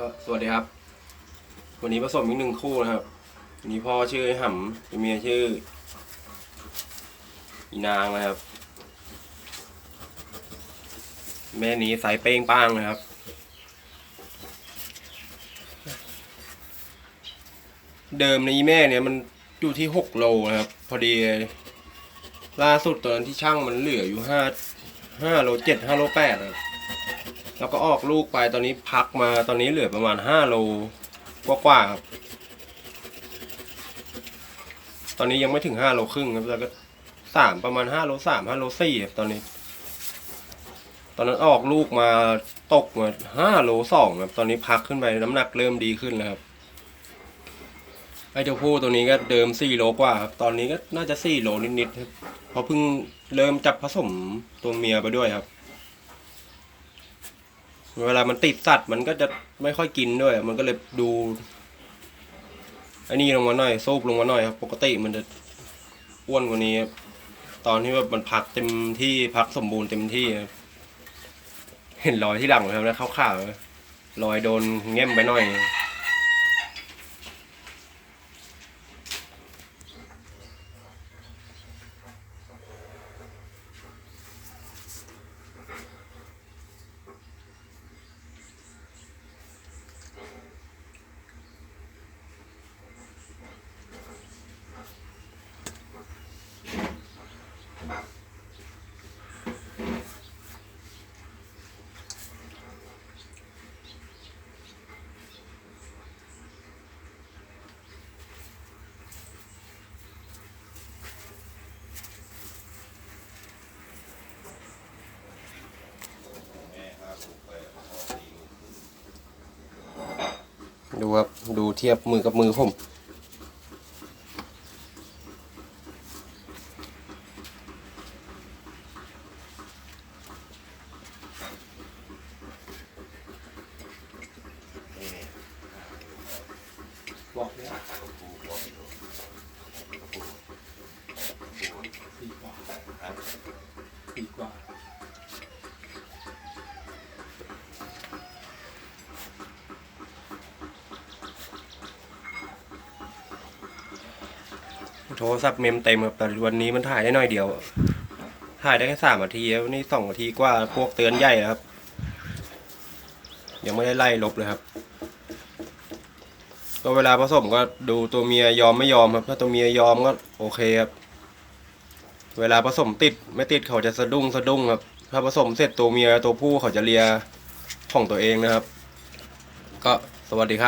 ก็สวัสดีครับ วันนี้ผสมอีกหนึ่งคู่นะครับวันนี้พ่อชื่อไอ้หำเมียชื่ออีนางนะครับ แม่นี้สายเป้งป้างนะครับ เดิมในแม่เนี่ยมันอยู่ที่หกโลนะครับ พอดี ล่าสุดตอนนั้นที่ช่างมันเหลืออยู่ห้าห้าโลเจ็ดห้าโลแปดครับ แล้วก็ออกลูกไปตอนนี้พักมาตอนนี้เหลือประมาณห้าโลกว่าๆครับ ตอนนี้ยังไม่ถึงห้าโลครึ่งครับแล้วก็สามประมาณห้าโลสามห้าโลสี่ครับตอนนี้ ตอนนั้นออกลูกมาตกมาห้าโลสองครับตอนนี้พักขึ้นไปน้ำหนักเริ่มดีขึ้นแล้วครับไอ้เจ้าผู้ตัวนี้ก็เดิมสี่โลกว่าครับตอนนี้ก็น่าจะสี่โลนิดๆครับเพราะเพิ่งเริ่มจับผสมตัวเมียไปด้วยครับ เวลามันติดสัตว์มันก็จะไม่ค่อยกินด้วย มันก็เลยดูอันนี้ลงมาหน่อยซูบลงมาหน่อยครับปกติมันจะอ้วนกว่านี้ครับตอนที่แบบมันพักเต็มที่พักสมบูรณ์เต็มที่ครับเห็นรอยที่หลังไหมครับนะขาวๆรอยโดนแง้มไปหน่อย ดูครับ ดูเทียบมือกับมือผมบอกเลยสี่กว่าสี่กว่า โทรศัพท์เมมเต็มครับแต่วันนี้มันถ่ายได้น่อยเดียว ถ่ายได้แค่สามนาทีแล้วนี่สองนาทีกว่าพวกเตือนใหญ่แล้วครับ ยังไม่ได้ไล่ลบเลยครับก็เวลาผสมก็ดูตัวเมียยอมไม่ยอมครับ ถ้าตัวเมียยอมก็โอเคครับ เวลาผสมติดไม่ติดเขาจะสะดุ้งสะดุ้งครับ ถ้าผสมเสร็จตัวเมียตัวผู้เขาจะเลียของตัวเองนะครับ ก็สวัสดีครับ